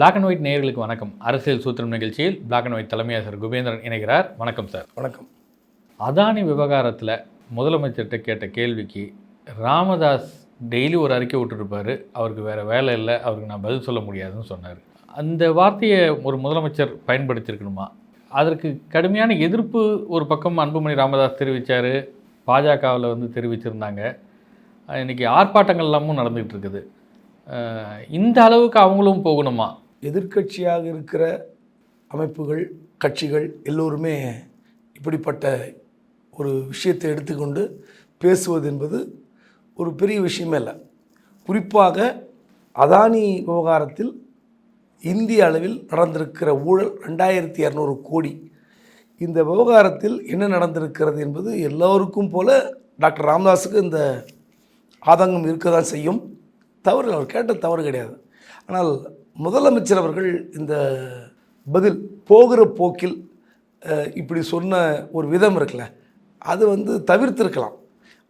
Black and white நேயர்களுக்கு வணக்கம். அரசியல் சூத்திரம் நிகழ்ச்சியில் பிளாக் அண்ட் ஒயிட் தலைமை ஆசிரியர் குபேந்திரன் இணைகிறார். வணக்கம் சார். வணக்கம். அதானி விவகாரத்தில் முதலமைச்சர்கிட்ட கேட்ட கேள்விக்கு ராமதாஸ் டெய்லி ஒரு அறிக்கை விட்டுருப்பாரு. அவருக்கு வேறு வேலை இல்லை. அவருக்கு நான் பதில் சொல்ல முடியாதுன்னு சொன்னார். அந்த வார்த்தையை ஒரு முதலமைச்சர் பயன்படுத்தியிருக்கணுமா? அதற்கு கடுமையான எதிர்ப்பு ஒரு பக்கம் அன்புமணி ராமதாஸ் தெரிவித்தார் பாஜகவில் வந்து தெரிவிச்சிருந்தாங்க. அஹ் இன்னைக்கு ஆர்ப்பாட்டங்கள் எல்லாமும் நடந்துகிட்டு இருக்குது. இந்த அளவுக்கு அவங்களும் போகணுமா? எதிர்க்கட்சியாக இருக்கிற அமைப்புகள் கட்சிகள் எல்லோருமே இப்படிப்பட்ட ஒரு விஷயத்தை எடுத்துக்கொண்டு பேசுவது என்பது ஒரு பெரிய விஷயமே இல்லை குறிப்பாக அதானி விவகாரத்தில் இந்திய அளவில் நடந்திருக்கிற ஊழல் ரெண்டாயிரத்தி இரநூறு கோடி. இந்த விவகாரத்தில் என்ன நடந்திருக்கிறது என்பது எல்லோருக்கும் போல டாக்டர் ராமதாஸுக்கு இந்த ஆதங்கம் இருக்க தான் செய்யும். தவறு அவர் கேட்ட தவறு கிடையாது. ஆனால் முதலமைச்சர் அவர்கள் இந்த பதில் போகிற போக்கில் இப்படி சொன்ன ஒரு விதம் இருக்குல்ல அது வந்து தவிர்த்திருக்கலாம்.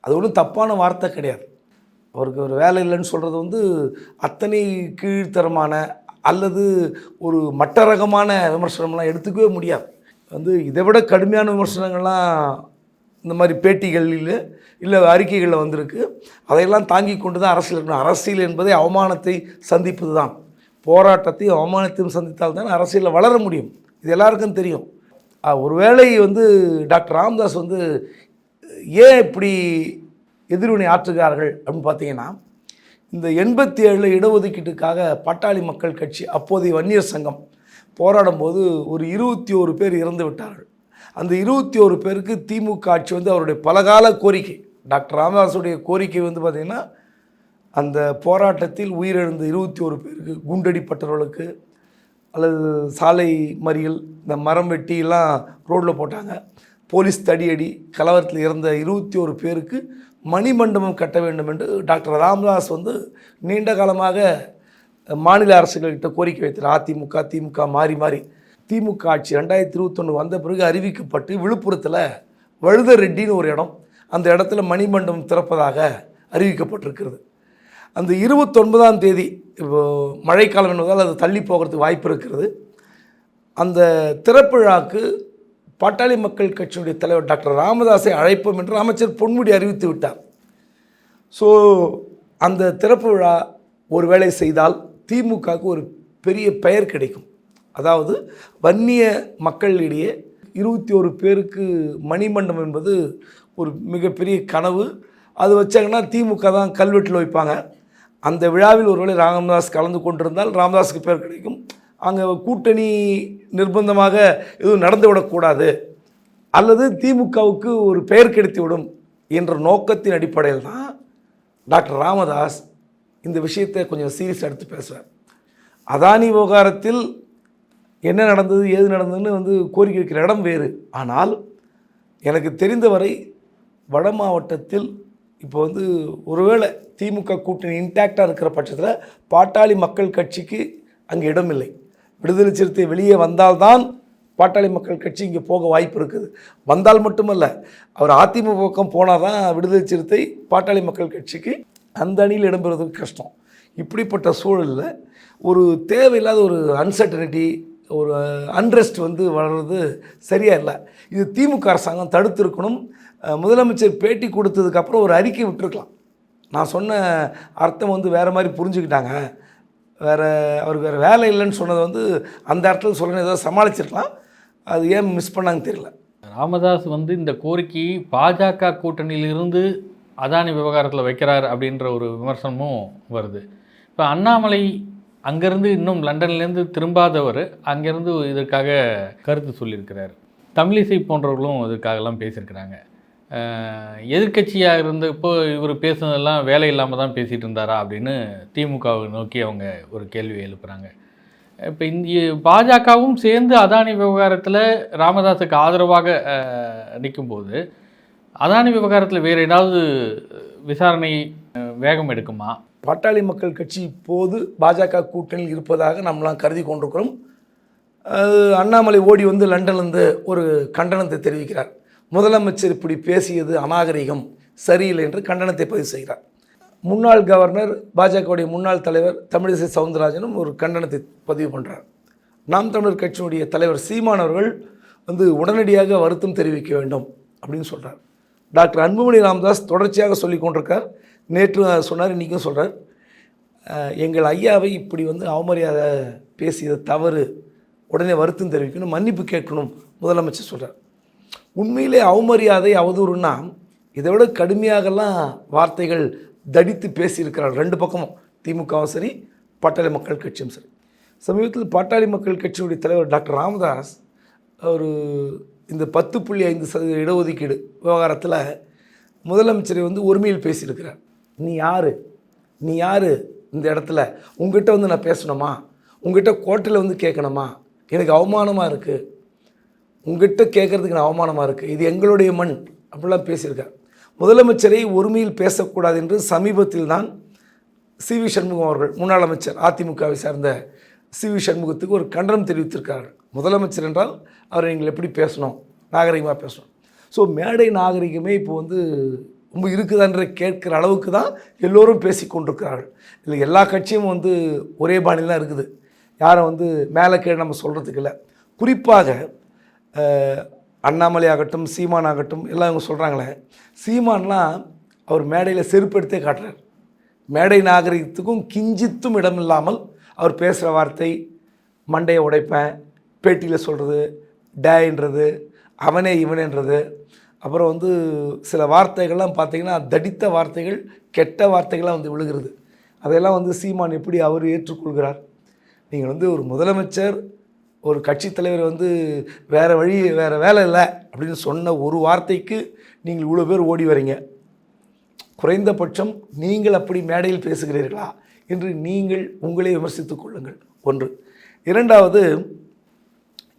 அது ஒன்றும் தப்பான வார்த்தை கிடையாது. அவருக்கு ஒரு வேலை இல்லைன்னு சொல்கிறது வந்து அத்தனை கீழ்த்தரமான அல்லது ஒரு மட்ட ரகமான விமர்சனம்லாம் எடுத்துக்கவே முடியாது. வந்து இதை விட கடுமையான விமர்சனங்கள்லாம் இந்த மாதிரி பேட்டிகளில் இல்லை அறிக்கைகளில் வந்திருக்கு. அதையெல்லாம் தாங்கி கொண்டு தான் அரசியல் இருக்கணும். அரசியல் என்பதை அவமானத்தை சந்திப்பது தான் போராட்டத்தையும் அவமானத்தையும் சந்தித்தால் தான் அரசியலில் வளர முடியும். இது எல்லாருக்கும் தெரியும். ஒருவேளை வந்து டாக்டர் ராம்தாஸ் வந்து ஏன் இப்படி எதிர்வினை ஆற்றுகிறார்கள் அப்படின்னு பார்த்தீங்கன்னா இந்த எண்பத்தி ஏழில் இடஒதுக்கீட்டுக்காக பட்டாளி மக்கள் கட்சி அப்போதைய வன்னியர் சங்கம் போராடும்போது ஒரு இருபத்தி ஒரு பேர் இறந்து விட்டார்கள். அந்த இருபத்தி ஒரு பேருக்கு திமுக ஆட்சி வந்து அவருடைய பலகால கோரிக்கை. டாக்டர் ராமதாஸுடைய கோரிக்கை வந்து பார்த்திங்கன்னா அந்த போராட்டத்தில் உயிரிழந்த இருபத்தி ஒரு பேருக்கு குண்டடிப்பட்டவர்களுக்கு அல்லது சாலை மறியல் இந்த மரம் வெட்டியெல்லாம் ரோட்டில் போட்டாங்க. போலீஸ் தடியடி கலவரத்தில் இறந்த இருபத்தி ஒரு பேருக்கு மணிமண்டபம் கட்ட வேண்டும் என்று டாக்டர் ராமதாஸ் வந்து நீண்ட காலமாக மாநில அரசுகள்கிட்ட கோரிக்கை வைத்தார். அதிமுக திமுக மாறி மாறி. திமுக ஆட்சி ரெண்டாயிரத்தி இருபத்தொன்று வந்த பிறகு அறிவிக்கப்பட்டு விழுப்புரத்தில் வழுத ரெட்டின்னு ஒரு இடம். அந்த இடத்துல மணிமண்டபம் திறப்பதாக அறிவிக்கப்பட்டிருக்கிறது. அந்த இருபத்தொன்பதாம் தேதி இப்போது மழைக்காலம் என்பதால் அது தள்ளி போகிறதுக்கு வாய்ப்பு இருக்கிறது. அந்த திறப்பிழாக்கு பாட்டாளி மக்கள் கட்சியினுடைய தலைவர் டாக்டர் ராமதாஸை அழைப்போம் என்று அமைச்சர் பொன்முடி அறிவித்து விட்டார். ஸோ அந்த திறப்பு விழா ஒரு வேலை செய்தால் திமுகவுக்கு ஒரு பெரிய பெயர் கிடைக்கும். அதாவது வன்னிய மக்களிடையே இருபத்தி ஒரு பேருக்கு மணிமண்டபம் என்பது ஒரு மிகப்பெரிய கனவு. அது வச்சாங்கன்னா திமுக தான் கல்வெட்டில் வைப்பாங்க. அந்த விழாவில் ஒருவேளை ராமதாஸ் கலந்து கொண்டிருந்தால் ராமதாஸுக்கு பேர் கிடைக்கும். அங்கே கூட்டணி நிர்பந்தமாக எதுவும் நடந்துவிடக்கூடாது அல்லது திமுகவுக்கு ஒரு பெயர் கிடைத்துவிடும் என்ற நோக்கத்தின் அடிப்படையில் தான் டாக்டர் ராமதாஸ் இந்த விஷயத்தை கொஞ்சம் சீரியஸ் எடுத்து பேசுவார். அதானி விவகாரத்தில் என்ன நடந்தது ஏது நடந்ததுன்னு வந்து கோரிக்கை வைக்கிற இடம் வேறு. ஆனால் எனக்கு தெரிந்தவரை வட மாவட்டத்தில் இப்போ வந்து ஒருவேளை திமுக கூட்டணி இன்டாக்டாக இருக்கிற பட்சத்தில் பாட்டாளி மக்கள் கட்சிக்கு அங்கே இடமில்லை. விடுதலை சிறுத்தை வெளியே வந்தால்தான் பாட்டாளி மக்கள் கட்சி இங்கே போக வாய்ப்பு இருக்குது. வந்தால் மட்டுமல்ல அவர் அதிமுக பக்கம் போனால் தான் விடுதலை சிறுத்தை பாட்டாளி மக்கள் கட்சிக்கு அந்த அணியில் இடம்பெறுவதற்கு கஷ்டம். இப்படிப்பட்ட சூழலில் ஒரு தேவையில்லாத ஒரு அன்சர்டனிட்டி ஒரு uh, அன்ரெஸ்ட் வந்து வளர்றது சரியாக இல்லை. இது திமுக அரசாங்கம் தடுத்திருக்கணும். முதலமைச்சர் பேட்டி கொடுத்ததுக்கப்புறம் ஒரு அறிக்கை விட்டுருக்கலாம். நான் சொன்ன அர்த்தம் வந்து வேறு மாதிரி புரிஞ்சுக்கிட்டாங்க. வேறு அவருக்கு வேறு வேலை இல்லைன்னு சொன்னது வந்து அந்த இடத்துல சொல்லணும் ஏதாவது சமாளிச்சிருக்கலாம். அது ஏன் மிஸ் பண்ணாங்க தெரியல. ராமதாஸ் வந்து இந்த கோரிக்கை பாஜக கூட்டணியிலிருந்து அதானி விவகாரத்தில் வைக்கிறார் அப்படின்ற ஒரு விமர்சனமும் வருது. இப்போ அண்ணாமலை அங்கேருந்து இன்னும் லண்டன்லேருந்து திரும்பாதவர் அங்கேருந்து இதற்காக கருத்து சொல்லியிருக்கிறார். தமிழிசை போன்றவர்களும் இதற்காகலாம் பேசியிருக்கிறாங்க. எதிர்கட்சியாக இருந்தப்போ இவர் பேசுனதெல்லாம் வேலை இல்லாமல் தான் பேசிகிட்டு இருந்தாரா அப்படின்னு திமுகவை நோக்கி அவங்க ஒரு கேள்வி எழுப்புகிறாங்க இப்போ இந்திய பாஜகவும் சேர்ந்து அதானி விவகாரத்தில் ராமதாஸுக்கு ஆதரவாக நிற்கும்போது அதானி விவகாரத்தில் வேறு ஏதாவது விசாரணை வேகம் எடுக்குமா? பாட்டாளி மக்கள் கட்சி இப்போது பாஜக கூட்டணியில் இருப்பதாக நம்மளாம் கருதி கொண்டிருக்கிறோம். அண்ணாமலை ஓடி வந்து லண்டன்லேருந்து ஒரு கண்டனத்தை தெரிவிக்கிறார். முதலமைச்சர் இப்படி பேசியது அநாகரிகம் சரியில்லை என்று கண்டனத்தை பதிவு செய்கிறார். முன்னாள் கவர்னர் பாஜகவுடைய முன்னாள் தலைவர் தமிழிசை சவுந்தரராஜனும் ஒரு கண்டனத்தை பதிவு பண்ணுறார் நாம் தமிழர் கட்சியினுடைய தலைவர் சீமான் அவர்கள் வந்து உடனடியாக வருத்தம் தெரிவிக்க வேண்டும் அப்படின்னு சொல்கிறார் டாக்டர் அன்புமணி ராமதாஸ் தொடர்ச்சியாக சொல்லி கொண்டிருக்கார். நேற்று சொன்னார் இன்றைக்கும் சொல்கிறார் எங்கள் ஐயாவை இப்படி வந்து அவமரியாதை பேசியது தவறு. உடனே வருத்தம் தெரிவிக்கணும் மன்னிப்பு கேட்கணும் முதலமைச்சர் சொல்கிறார் உண்மையிலே அவமரியாதை அவதூறுன்னா இதை விட கடுமையாகலாம் வார்த்தைகள் தடித்து பேசியிருக்கிறார் ரெண்டு பக்கமும். திமுகவும் சரி பாட்டாளி மக்கள் கட்சியும் சரி. சமீபத்தில் பாட்டாளி மக்கள் கட்சியுடைய தலைவர் டாக்டர் ராமதாஸ் ஒரு இந்த பத்து புள்ளி ஐந்து சதவீத இடஒதுக்கீடு விவகாரத்தில் முதலமைச்சரை வந்து ஒருமையில் பேசியிருக்கிறார். நீ யார்? நீ யார் இந்த இடத்துல? உங்ககிட்ட வந்து நான் பேசணுமா? உங்ககிட்ட கோட்டையில் வந்து கேட்கணுமா? எனக்கு அவமானமாக இருக்குது உங்ககிட்ட கேட்குறதுக்கு நான் அவமானமாக இருக்குது இது எங்களுடைய மண். அப்படிலாம் பேசியிருக்கார். முதலமைச்சரை ஒருமையில் பேசக்கூடாது என்று சமீபத்தில் தான் சி வி சண்முகம் அவர்கள் முன்னாள் அமைச்சர் அதிமுகவை சார்ந்த சி வி சண்முகத்துக்கு ஒரு கண்டனம் தெரிவித்திருக்கிறார்கள் முதலமைச்சர் என்றால் அவரை நீங்கள் எப்படி பேசணும்? நாகரிகமாக பேசணும். ஸோ மேடை நாகரிகமே இப்போ வந்து ரொம்ப இருக்குதான்ற கேட்குற அளவுக்கு தான் எல்லோரும் பேசி கொண்டிருக்கிறார்கள். இல்லை எல்லா கட்சியும் வந்து ஒரே பாணியில் தான் இருக்குது. யாரும் வந்து மேலே கீழே நம்ம சொல்கிறதுக்கு இல்லை. குறிப்பாக அண்ணாமலை ஆகட்டும் சீமான் ஆகட்டும் எல்லாம் இவங்க சொல்கிறாங்களே சீமான்லாம் அவர் மேடையில் செருப்படுத்தே காட்டுறார். மேடை நாகரிகத்துக்கும் கிஞ்சித்தும் இடம் இல்லாமல் அவர் பேசுகிற வார்த்தை மண்டையை உடைப்பேன் பேட்டியில் சொல்கிறது டேன்றது அவனே இவனேன்றது. அப்புறம் வந்து சில வார்த்தைகள்லாம் பார்த்திங்கன்னா தடித்த வார்த்தைகள் கெட்ட வார்த்தைகள்லாம் வந்து விழுகிறது. அதையெல்லாம் வந்து சீமான் எப்படி அவர் ஏற்றுக்கொள்கிறார்? நீங்கள் வந்து ஒரு முதலமைச்சர் ஒரு கட்சி தலைவர் வந்து வேறு வழி வேறு வேலை இல்லை அப்படின்னு சொன்ன ஒரு வார்த்தைக்கு நீங்கள் இவ்வளோ பேர் ஓடி வரீங்க. குறைந்தபட்சம் நீங்கள் அப்படி மேடையில் பேசுகிறீர்களா என்று நீங்கள் உங்களே விமர்சித்துக் கொள்ளுங்கள். ஒன்று. இரண்டாவது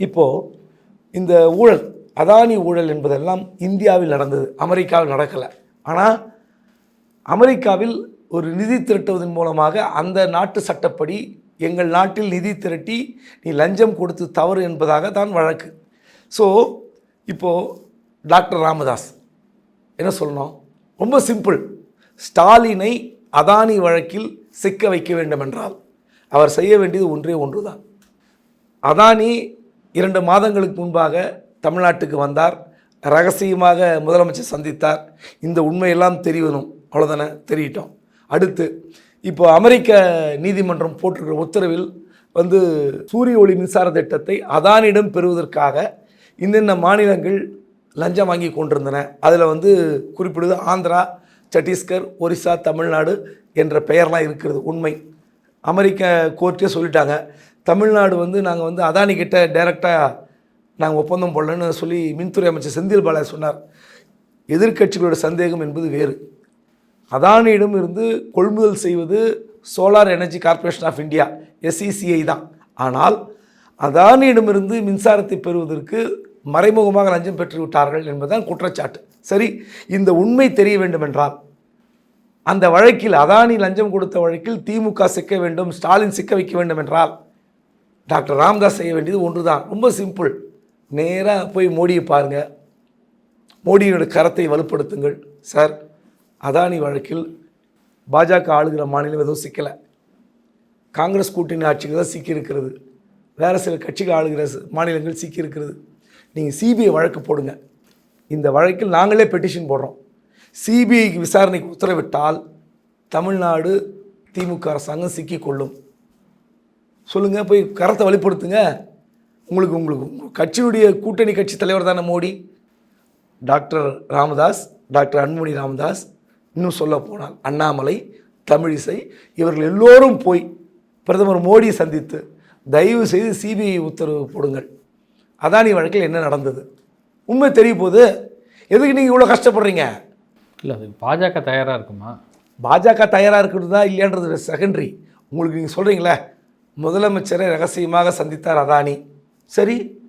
இப்போது இந்த ஊழல் அதானி ஊழல் என்பதெல்லாம் இந்தியாவில் நடந்தது. அமெரிக்காவில் நடக்கலை. ஆனால் அமெரிக்காவில் ஒரு நிதி திரட்டுவதன் மூலமாக அந்த நாட்டு சட்டப்படி எங்கள் நாட்டில் நிதி திரட்டி நீ லஞ்சம் கொடுத்து தவறு என்பதாக தான் வழக்கு. ஸோ இப்போது டாக்டர் ராமதாஸ் என்ன சொல்லணும்? ரொம்ப சிம்பிள். ஸ்டாலினை அதானி வழக்கில் சிக்க வைக்க வேண்டுமென்றால் அவர் செய்ய வேண்டியது ஒன்றே ஒன்று தான் அதானி இரண்டு மாதங்களுக்கு முன்பாக தமிழ்நாட்டுக்கு வந்தார். ரகசியமாக முதலமைச்சர் சந்தித்தார். இந்த உண்மையெல்லாம் தெரியணும். அவ்வளோதானே தெரியட்டும். அடுத்து இப்போ அமெரிக்க நீதிமன்றம் போட்டிருக்கிற உத்தரவில் வந்து சூரிய ஒளி மின்சார திட்டத்தை அதானிடம் பெறுவதற்காக இன்னென்ன மாநிலங்கள் லஞ்சம் வாங்கி கொண்டிருந்தன? அதில் வந்து குறிப்பிடுது ஆந்திரா சத்தீஸ்கர் ஒரிசா தமிழ்நாடு என்ற பெயர்லாம் இருக்கிறது உண்மை. அமெரிக்க கோர்ட்டே சொல்லிட்டாங்க தமிழ்நாடு வந்து நாங்கள் வந்து அதானி கிட்ட டைரெக்டாக நாங்கள் ஒப்பந்தம் போடலன்னு சொல்லி மின்துறை அமைச்சர் செந்தில் பாலாஜி சொன்னார். எதிர்கட்சிகளோட சந்தேகம் என்பது வேறு. அதானியிடம் இருந்து கொள்முதல் செய்வது solar energy corporation of India SECI தான். ஆனால் அதானியிடமிருந்து மின்சாரத்தை பெறுவதற்கு மறைமுகமாக லஞ்சம் பெற்று விட்டார்கள் என்பதுதான் குற்றச்சாட்டு. சரி இந்த உண்மை தெரிய வேண்டுமென்றால் அந்த வழக்கில் அதானி லஞ்சம் கொடுத்த வழக்கில் திமுக சிக்க வேண்டும் ஸ்டாலின் சிக்க வைக்க வேண்டும் என்றால் டாக்டர் ராம்தாஸ் செய்ய வேண்டியது ஒன்று தான் ரொம்ப சிம்பிள். நேராக போய் மோடியை பாருங்கள் மோடியோட கரத்தை வலுப்படுத்துங்கள் சார். அதானி வழக்கில் பாஜக ஆளுகிற மாநிலம் எதுவும் சிக்கலை. காங்கிரஸ் கூட்டணி ஆட்சிக்கு தான் சிக்கியிருக்கிறது வேறு சில கட்சிகள் ஆளுகிற மாநிலங்கள் சிக்கியிருக்கிறது நீங்கள் சிபிஐ வழக்கு போடுங்க. இந்த வழக்கில் நாங்களே பெட்டிஷன் போடுறோம். சிபிஐக்கு விசாரணைக்கு உத்தரவிட்டால் தமிழ்நாடு திமுக அரசாங்கம் சிக்கிக்கொள்ளும். சொல்லுங்கள் போய் கரத்தை வலுப்படுத்துங்க உங்களுக்கு உங்களுக்கு உங்கள் கட்சியுடைய கூட்டணி கட்சி தலைவர் தானே மோடி. டாக்டர் ராமதாஸ் டாக்டர் அன்புமணி ராமதாஸ் இன்னும் சொல்ல போனால் அண்ணாமலை தமிழிசை இவர்கள் எல்லோரும் போய் பிரதமர் மோடியை சந்தித்து தயவு செய்து சிபிஐ உத்தரவு போடுங்கள். அதானி வழக்கில் என்ன நடந்தது? உண்மை தெரிய போகுது. எதுக்கு நீங்கள் இவ்வளோ கஷ்டப்படுறீங்க? இல்லை அது பாஜக தயாராக இருக்குமா? பாஜக தயாராக இருக்கிறதா இல்லையான்றது செகண்டரி உங்களுக்கு நீங்கள் சொல்கிறீங்களே முதலமைச்சரை ரகசியமாக சந்தித்தார் அதானி. சரி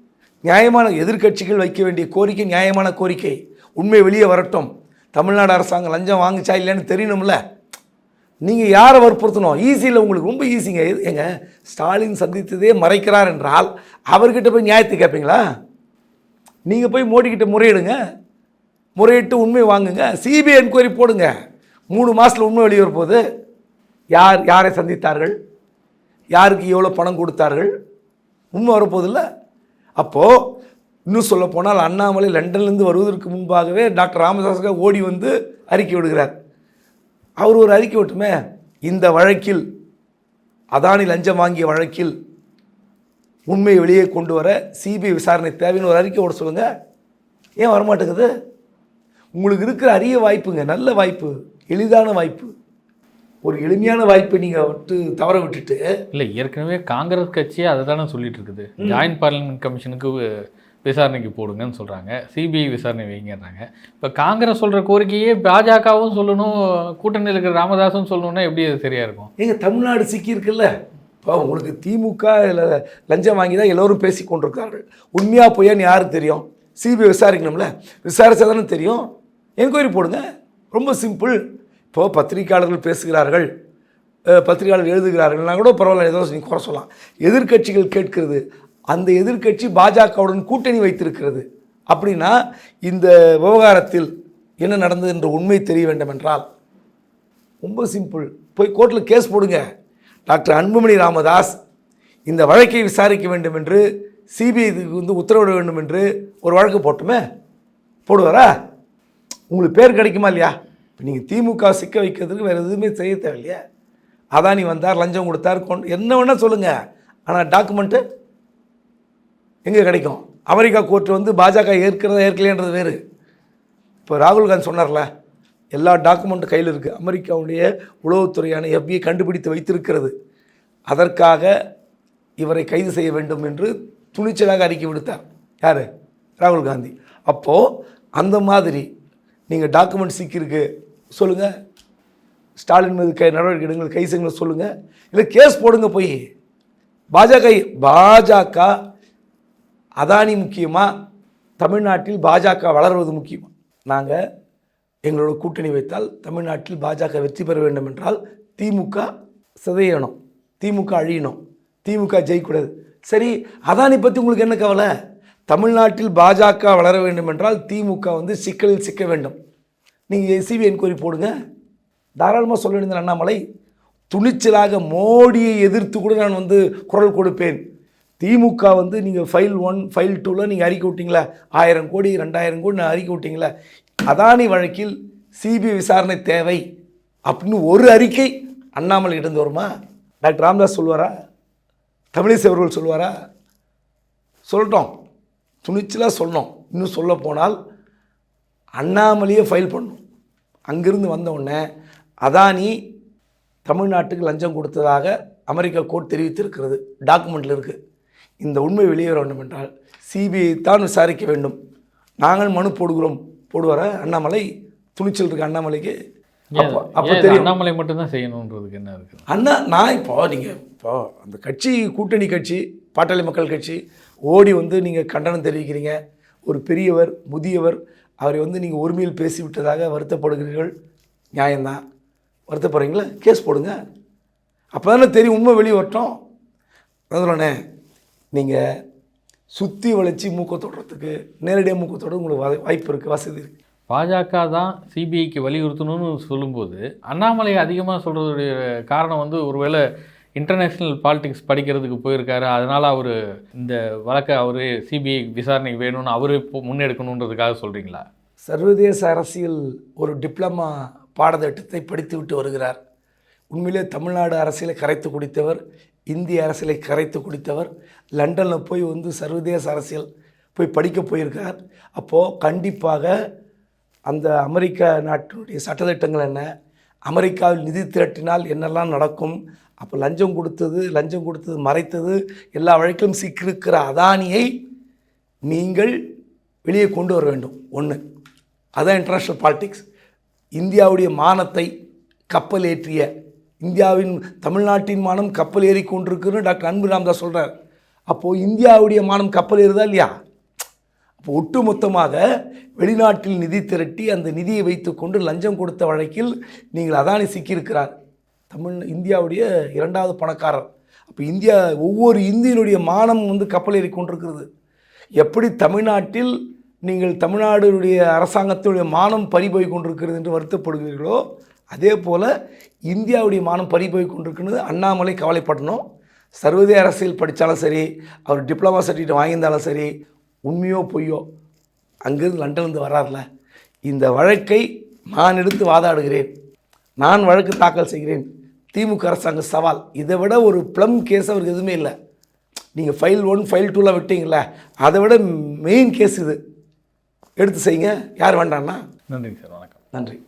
நியாயமான எதிர்க்கட்சிகள் வைக்க வேண்டிய கோரிக்கை நியாயமான கோரிக்கை. உண்மை வெளியே வரட்டும். தமிழ்நாடு அரசாங்கம் லஞ்சம் வாங்குச்சா இல்லைன்னு தெரியணும்ல. நீங்கள் யாரை வற்புறுத்தணும்? ஈஸியில் உங்களுக்கு ரொம்ப ஈஸிங்க எது- ஏங்க ஸ்டாலின் சந்தித்ததே மறைக்கிறார் என்றால் அவர்கிட்ட போய் நியாயத்தை கேட்பீங்களா நீங்கள் போய் மோடிக்கிட்ட முறையிடுங்க. முறையிட்டு உண்மை வாங்குங்க. சிபிஐ என்கொயரி போடுங்க. மூணு மாதத்தில் உண்மை வெளியே வரப்போகுது யார் யாரை சந்தித்தார்கள்? யாருக்கு எவ்வளோ பணம் கொடுத்தார்கள்? உண்மை வரப்போதில்லை அப்போது இன்னும் சொல்ல போனால் அண்ணாமலை லண்டன்லேருந்து வருவதற்கு முன்பாகவே டாக்டர் ராமதாஸுக்கு ஓடி வந்து அறிக்கை விடுகிறார். அவர் ஒரு அறிக்கை விட்டுமே இந்த வழக்கில் அதானி லஞ்சம் வாங்கிய வழக்கில் உண்மையை வெளியே கொண்டு வர சிபிஐ விசாரணை தேவைன்னு ஒரு அறிக்கை விட சொல்லுங்க. ஏன் வரமாட்டேங்குது? உங்களுக்கு இருக்கிற அரிய வாய்ப்புங்க நல்ல வாய்ப்பு எளிதான வாய்ப்பு. ஒரு எளிமையான வாய்ப்பை நீங்கள் விட்டு தவற விட்டுட்டு இல்லை ஏற்கனவே காங்கிரஸ் கட்சியே அதை தானே சொல்லிட்டு இருக்குது. ஜாயின்ட் பார்லிமெண்ட் கமிஷனுக்கு விசாரணைக்கு போடுங்கன்னு சொல்கிறாங்க சிபிஐ விசாரணை வைங்கன்றாங்க. இப்போ காங்கிரஸ் சொல்கிற கோரிக்கையே பாஜகவும் சொல்லணும் கூட்டணியில் இருக்கிற ராமதாஸும் சொல்லணும்னா எப்படி அது சரியாக இருக்கும்? எங்கள் தமிழ்நாடு சிக்கியிருக்குல்ல. இப்போ உங்களுக்கு திமுக இல்லை லஞ்சம் வாங்கி தான் எல்லோரும் பேசி கொண்டிருக்கார்கள் உண்மையாக பொய்யான்னு யாருக்கு தெரியும்? சிபிஐ விசாரிக்கணும்ல. விசாரிச்சா தானே தெரியும். என்கொயரி போடுங்க. ரொம்ப சிம்பிள். இப்போ பத்திரிக்கையாளர்கள் பேசுகிறார்கள். அஹ், பத்திரிக்கையாளர்கள் எழுதுகிறார்கள்னா கூட பரவாயில்ல ஏதோ நீங்கள் குறை சொல்லலாம். எதிர்க்கட்சிகள் கேட்கிறது. அந்த எதிர்க்கட்சி பாஜகவுடன் கூட்டணி வைத்திருக்கிறது. அப்படின்னா இந்த விவகாரத்தில் என்ன நடந்தது என்ற உண்மை தெரிய வேண்டும் என்றால் ரொம்ப சிம்பிள். போய் கோர்ட்டில் கேஸ் போடுங்க. டாக்டர் அன்புமணி ராமதாஸ் இந்த வழக்கை விசாரிக்க வேண்டும் என்று சிபிஐக்கு வந்து உத்தரவிட வேண்டும் என்று ஒரு வழக்கு போட்டுமே. போடுவாரா? உங்களுக்கு பேர் கிடைக்குமா இல்லையா? இப்போ நீங்கள் திமுக சிக்க வைக்கிறதுக்கு வேறு எதுவுமே செய்ய தேவையில்லையா. அதானி வந்தார் லஞ்சம் கொடுத்தார் கொண்டு என்ன வேணால் சொல்லுங்கள் ஆனால் டாக்குமெண்ட்டு எங்கே கிடைக்கும்? அமெரிக்கா கோர்ட் வந்து பாஜக ஏற்கிறதா ஏற்கலையன்றது வேறு. இப்போ ராகுல் காந்தி சொன்னார்ல எல்லா டாக்குமெண்ட்டும் கையில் இருக்குது அமெரிக்காவுடைய உளவுத்துறையான எஃபிஐ கண்டுபிடித்து வைத்திருக்கிறது. அதற்காக இவரை கைது செய்ய வேண்டும் என்று துணிச்சலாக அறிக்கை விடுத்தார். யார்? ராகுல் காந்தி. அப்போது அந்த மாதிரி நீங்கள் டாக்குமெண்ட் சிக்கியிருக்கு சொல்லுங்கள் ஸ்டாலின் மீது கை நடவடிக்கை எடுங்கள் கை செய்யுங்க சொல்லுங்கள் இல்லை கேஸ் போடுங்க போய். பாஜக பாஜக அதானி முக்கியமாக தமிழ்நாட்டில் பாஜக வளர்வது முக்கியமாக நாங்கள் எங்களோட கூட்டணி வைத்தால் தமிழ்நாட்டில் பாஜக வெற்றி பெற வேண்டும் என்றால் திமுக சிதையணும் திமுக அழியணும் திமுக ஜெயிக்கூடாது சரி அதானி பற்றி உங்களுக்கு என்ன கவலை? தமிழ்நாட்டில் பாஜக வளர வேண்டும் என்றால் திமுக வந்து சிக்கலில் சிக்க வேண்டும். நீங்கள் சிபிஐ என்கொயரி போடுங்க. தாராளமாக சொல்ல வேண்டியது அண்ணாமலை. துணிச்சலாக மோடியை எதிர்த்து கூட நான் வந்து குரல் கொடுப்பேன். திமுக வந்து நீங்கள் ஃபைல் ஒன் ஃபைல் டூவில் நீங்கள் அறிக்கை விட்டீங்களா? ஆயிரம் கோடி ரெண்டாயிரம் கோடி நான் அறிக்கை விட்டீங்களா? அதானி வழக்கில் சிபிஐ விசாரணை தேவை அப்படின்னு ஒரு அறிக்கை அண்ணாமலை இருந்து வருமா? டாக்டர் ராம்தாஸ் சொல்லுவாரா? தமிழிசை அவர்கள் சொல்லுவாரா? சொல்லட்டும். துணிச்சலாக சொல்லணும். இன்னும் சொல்ல போனால் அண்ணாமலையே ஃபைல் பண்ணும் அங்கிருந்து வந்தவுடனே அதானி தமிழ்நாட்டுக்கு லஞ்சம் கொடுத்ததாக அமெரிக்கா கோர்ட் தெரிவித்திருக்கிறது. டாக்குமெண்ட்டில் இருக்குது இந்த உண்மை வெளியேற வேண்டும் என்றால் சிபிஐ தான் விசாரிக்க வேண்டும். நாங்கள் மனு போடுகிறோம். போடுவார? அண்ணாமலை துணிச்சல் இருக்கு அண்ணாமலைக்கு அப்போ அப்போ தெரியும். அண்ணாமலை மட்டும்தான் செய்யணுன்றதுக்கு என்ன இருக்குது அண்ணா நான் இப்போ நீங்கள் இப்போ அந்த கட்சி கூட்டணி கட்சி பாட்டாளி மக்கள் கட்சி ஓடி வந்து நீங்கள் கண்டனம் தெரிவிக்கிறீங்க. ஒரு பெரியவர் முதியவர் அவரை வந்து நீங்கள் ஒருமையில் பேசி விட்டதாக வருத்தப்படுகிறீர்கள். நியாயம்தான். வருத்தப்படுறீங்களா? கேஸ் போடுங்க. அப்போ தானே தெரியும் உண்மை வெளியே வரட்டும் அதுலண்ணே நீங்கள் சுற்றி வளைச்சி மூக்க தொடுறதுக்கு நேரடியாக மூக்க தொட உங்களுக்கு வாய்ப்பு இருக்குது வசதி இருக்குது பாஜக தான் சிபிஐக்கு வலியுறுத்தணும்னு சொல்லும்போது அண்ணாமலை அதிகமாக சொல்கிறதுடைய காரணம் வந்து ஒருவேளை இன்டர்நேஷ்னல் பாலிடிக்ஸ் படிக்கிறதுக்கு போயிருக்காரு. அதனால் அவர் இந்த வழக்கை அவர் சிபிஐ விசாரணை வேணும்னு அவரு முன்னெடுக்கணுன்றதுக்காக சொல்கிறீங்களா சர்வதேச அரசியல் ஒரு டிப்ளமா பாடத்திட்டத்தை படித்துவிட்டு வருகிறார். உண்மையிலே தமிழ்நாடு அரசியலை கரைத்து குடித்தவர் இந்திய அரசியலை கரைத்து குடித்தவர் லண்டனில் போய் வந்து சர்வதேச அரசியல் போய் படிக்க போயிருக்கார் அப்போது கண்டிப்பாக அந்த அமெரிக்க நாட்டினுடைய சட்டத்திட்டங்கள் என்ன? அமெரிக்காவில் நிதி திரட்டினால் என்னெல்லாம் நடக்கும்? அப்போ லஞ்சம் கொடுத்தது லஞ்சம் கொடுத்தது மறைத்தது எல்லா வழக்கிலும் சிக்கிருக்கிற அதானியை நீங்கள் வெளியே கொண்டு வர வேண்டும். ஒன்று அதான் இன்டர்நேஷ்னல் பாலிடிக்ஸ் இந்தியாவுடைய மானத்தை கப்பல் ஏற்றிய இந்தியாவின் தமிழ்நாட்டின் மானம் கப்பல் ஏறி கொண்டிருக்குன்னு டாக்டர் அன்பு ராம்தாஸ் சொல்கிறார் அப்போது இந்தியாவுடைய மானம் கப்பல் ஏறுதா இல்லையா? அப்போ ஒட்டுமொத்தமாக வெளிநாட்டில் நிதி திரட்டி அந்த நிதியை வைத்துக்கொண்டு லஞ்சம் கொடுத்த வழக்கில் நீங்கள் அதானி சிக்கியிருக்கிறார். தமிழ் இந்தியாவுடைய இரண்டாவது பணக்காரர். அப்போ இந்தியா ஒவ்வொரு இந்தியனுடைய மானம் வந்து கப்பல் ஏறி கொண்டிருக்கிறது. எப்படி தமிழ்நாட்டில் நீங்கள் தமிழ்நாடுடைய அரசாங்கத்துடைய மானம் பறிபோய் கொண்டிருக்கிறது என்று வருத்தப்படுகிறீர்களோ அதே போல் இந்தியாவுடைய மானம் பறி போய் கொண்டிருக்குன்னு அண்ணாமலை கவலைப்படணும். சர்வதேச அரசியல் படித்தாலும் சரி அவர் டிப்ளமா சர்டிஃபிகேட் வாங்கியிருந்தாலும் சரி உண்மையோ பொய்யோ அங்கேருந்து லண்டன்லேருந்து வரார்ல. இந்த வழக்கை நான் எடுத்து வாதாடுகிறேன். நான் வழக்கு தாக்கல் செய்கிறேன். திமுக அரசாங்க சவால். இதை விட ஒரு ப்ளம் கேஸ் அவருக்கு எதுவுமே இல்லை. நீங்கள் ஃபைல் ஒன் ஃபைல் டூவில் விட்டீங்களே அதை விட மெயின் கேஸ் இது. எடுத்து செய்யுங்க. யார் வேண்டாம்னா நன்றிங்க சார். வணக்கம். நன்றி.